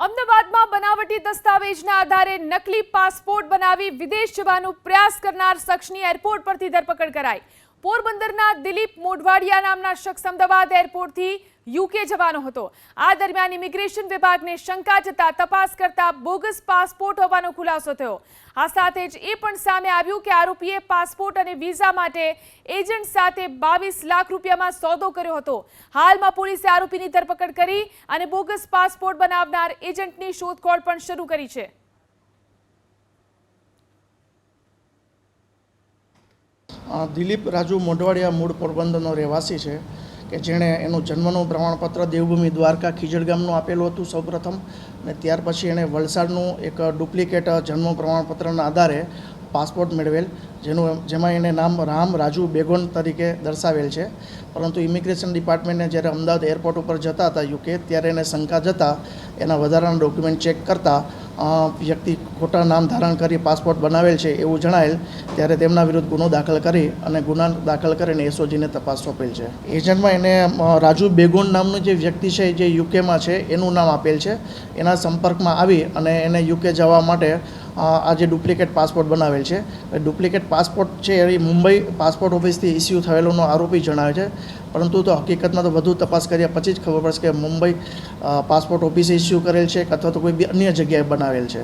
અમદાવાદમાં બનાવટી દસ્તાવેજના આધારે નકલી પાસપોર્ટ બનાવી વિદેશ જવાનો પ્રયાસ કરનાર શખ્સની એરપોર્ટ પરથી ધરપકડ કરાઈ. પોરબંદરના દિલીપ મોઢવાડિયા નામના શખ્સ અમદાવાદ એરપોર્ટથી યુકે જવાનો હતો. આ દરમિયાન ઇમિગ્રેશન વિભાગને શંકા જતા તપાસ કરતા બોગસ પાસપોર્ટ હોવાનો ખુલાસો થયો. આ સાથે જ એ પણ સામે આવ્યું કે આરોપીએ પાસપોર્ટ અને વિઝા માટે એજન્ટ સાથે બાવીસ લાખ રૂપિયામાં સોદો કર્યો હતો. હાલમાં પોલીસે આરોપીની ધરપકડ કરી અને બોગસ પાસપોર્ટ બનાવનાર એજન્ટની શોધખોળ પણ શરૂ કરી છે. દિલીપ રાજુ મોઢવાડિયા મૂળ પોરબંદરનો રહેવાસી છે, કે જેણે એનું જન્મનું પ્રમાણપત્ર દેવભૂમિ દ્વારકા ખીજડ ગામનું આપેલું હતું સૌપ્રથમ અને ત્યાર પછી એણે વલસાડનું એક ડુપ્લિકેટ જન્મ પ્રમાણપત્રના આધારે પાસપોર્ટ મેળવેલ, જેનું જેમાં એને નામ રામ રાજુ બેગોન તરીકે દર્શાવેલ છે. પરંતુ ઇમિગ્રેશન ડિપાર્ટમેન્ટને જ્યારે અમદાવાદ એરપોર્ટ ઉપર જતા હતા યુકે, ત્યારે એને શંકા જતા એના વધારાના ડોક્યુમેન્ટ ચેક કરતા વ્યક્તિ ખોટા નામ ધારણ કરી પાસપોર્ટ બનાવેલ છે એવું જણાયેલ, ત્યારે તેમના વિરુદ્ધ ગુનો દાખલ કરી અને ગુના દાખલ કરીને એસઓજીને તપાસ સોંપેલ છે. એજન્ટમાં એને રાજુ બેગોન નામનું જે વ્યક્તિ છે, જે યુકેમાં છે, એનું નામ આપેલ છે. એના સંપર્કમાં આવી અને એને યુકે જવા માટે આ જે ડુપ્લિકેટ પાસપોર્ટ બનાવેલ છે ડુપ્લિકેટ પાસપોર્ટ છે એ મુંબઈ પાસપોર્ટ ઓફિસથી ઇસ્યુ થયેલોનો આરોપી જણાવે છે. પરંતુ તો હકીકતમાં તો વધુ તપાસ કર્યા પછી જ ખબર પડશે કે મુંબઈ પાસપોર્ટ ઓફિસે ઇસ્યુ કરેલ છે અથવા તો કોઈ અન્ય જગ્યાએ બનાવેલ છે.